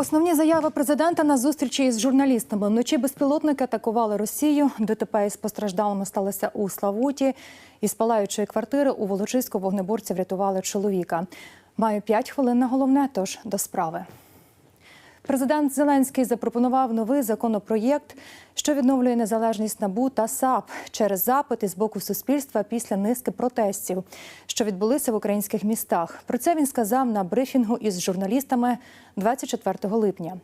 Основні заяви президента на зустрічі із журналістами. Вночі безпілотники атакували Росію. ДТП із постраждалими сталося у Славуті. Із палаючої квартири у Волочиську вогнеборці врятували чоловіка. Маю п'ять хвилин на головне, тож до справи. Президент Зеленський запропонував новий законопроєкт, що відновлює незалежність НАБУ та САП через запити з боку суспільства після низки протестів, що відбулися в українських містах. Про це він сказав на брифінгу із журналістами 24 липня.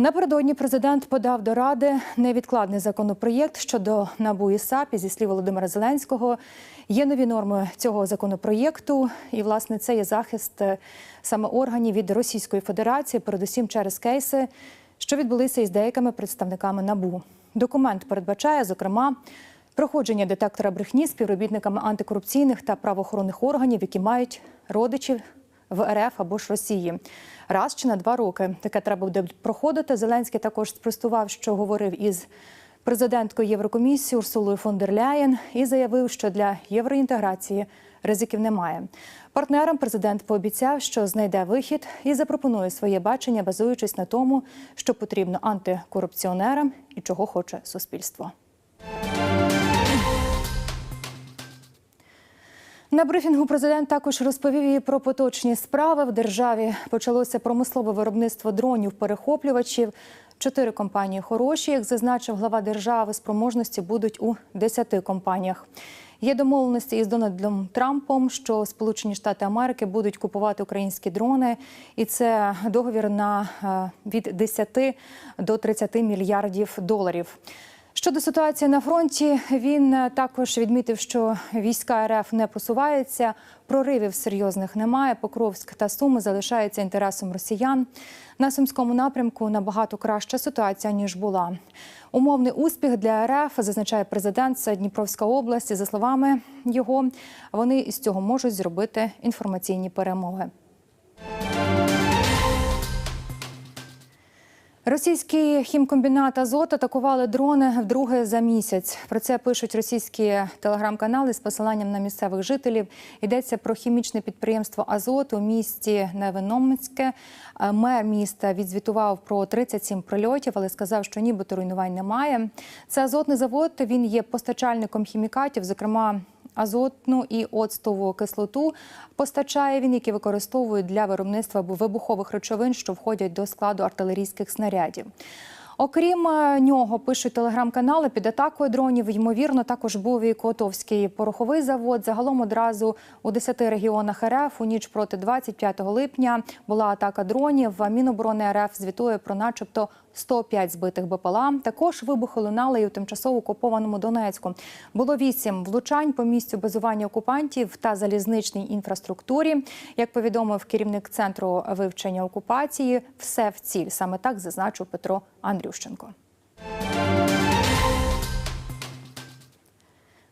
Напередодні президент подав до ради невідкладний законопроєкт щодо НАБУ і САП. І, зі слів Володимира Зеленського, є нові норми цього законопроєкту, і власне це є захист е, саме органів від Російської Федерації, передусім через кейси, що відбулися із деякими представниками НАБУ. Документ передбачає, зокрема, проходження детектора брехні співробітниками антикорупційних та правоохоронних органів, які мають родичів в РФ або ж Росії. Раз чи на два роки таке треба буде проходити. Зеленський також спростував, що говорив із президенткою Єврокомісії Урсулою фон дер Ляєн і заявив, що для євроінтеграції ризиків немає. Партнерам президент пообіцяв, що знайде вихід і запропонує своє бачення, базуючись на тому, що потрібно антикорупціонерам і чого хоче суспільство. На брифінгу президент також розповів і про поточні справи в державі. Почалося промислове виробництво дронів перехоплювачів. Чотири компанії хороші, як зазначив глава держави, спроможності будуть у десяти компаніях. Є домовленості із Дональдом Трампом, що Сполучені Штати Америки будуть купувати українські дрони, і це договір на е, від 10 до 30 мільярдів доларів. Щодо ситуації на фронті, він е, також відмітив, що війська РФ не просуваються, проривів серйозних немає. Покровськ та Суми залишаються інтересом росіян. На сумському напрямку набагато краща ситуація ніж була. Умовний успіх для РФ зазначає президент. Дніпровська область. За словами його, вони із цього можуть зробити інформаційні перемоги. Російський хімкомбінат Азот атакували дрони вдруге за місяць. Про це пишуть російські телеграм-канали з посиланням на місцевих жителів. Йдеться про хімічне підприємство Азот у місті Невиномицьке. Мер міста відзвітував про 37 прильотів, але сказав, що нібито руйнувань немає. Це азотний завод. Він є постачальником хімікатів, зокрема. Азотну і оцтову кислоту постачає він, які використовують для виробництва вибухових речовин, що входять до складу артилерійських снарядів. Окрім е, нього, пишуть телеграм-канали під атакою дронів. Ймовірно, також був і Котовський пороховий завод. Загалом одразу у 10 регіонах РФ у ніч проти 25 липня була атака дронів. Міноборони РФ звітує про, начебто, 105 збитих БПЛА. Також вибухи лунали і у тимчасово окупованому Донецьку. Було вісім влучань по місцю базування окупантів та залізничній інфраструктурі. Як повідомив керівник центру вивчення окупації, все в ціль. Саме так зазначив Петро Андрющенко.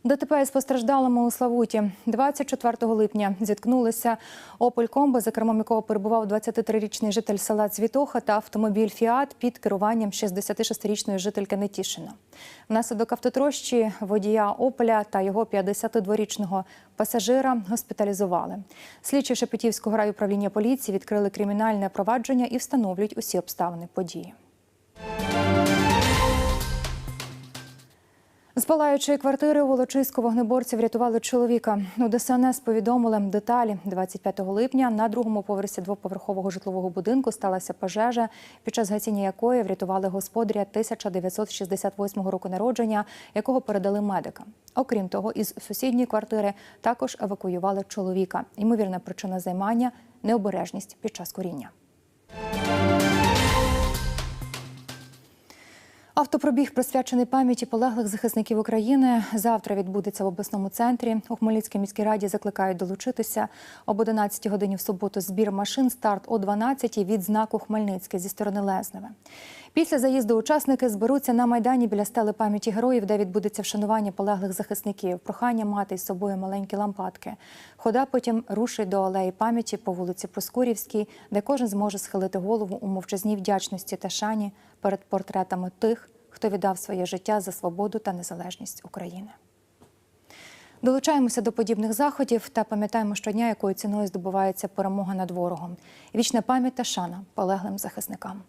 ДТП із постраждалими у Славуті 24 липня зіткнулися Опель Комбо, за кермом якого перебував 23-річний житель села Цвітоха та автомобіль Фіат під керуванням 66-річної жительки Нетішина. Внаслідок автотрощі водія Опеля та його 52-річного пасажира госпіталізували. Слідчі Шепетівського райуправління поліції відкрили кримінальне провадження і встановлюють усі обставини події. З палаючої квартири у Волочиську вогнеборці врятували чоловіка. У ДСНС повідомили деталі. 25 липня на другому поверсі двоповерхового житлового будинку сталася пожежа, під час гасіння якої врятували господаря 1968 року народження, якого передали медикам. Окрім того, із сусідньої квартири також евакуювали чоловіка. Ймовірна причина займання необережність під час куріння. Автопробіг присвячений пам'яті полеглих захисників України. Завтра відбудеться в обласному центрі. У Хмельницькій міській раді закликають долучитися об 11 годині в суботу. Збір машин, старт о 12 від знаку Хмельницький зі сторони Лезневе. Після заїзду учасники зберуться на майдані біля стели пам'яті героїв, де відбудеться вшанування полеглих захисників. Прохання мати із собою маленькі лампадки. Хода потім рушить до алеї пам'яті по вулиці Проскурівській, де кожен зможе схилити голову у мовчазній вдячності та шані перед портретами тих, хто віддав своє життя за свободу та незалежність України. Долучаємося до подібних заходів та пам'ятаємо щодня, якою ціною здобувається перемога над ворогом. Вічна пам'ять та шана полеглим захисникам.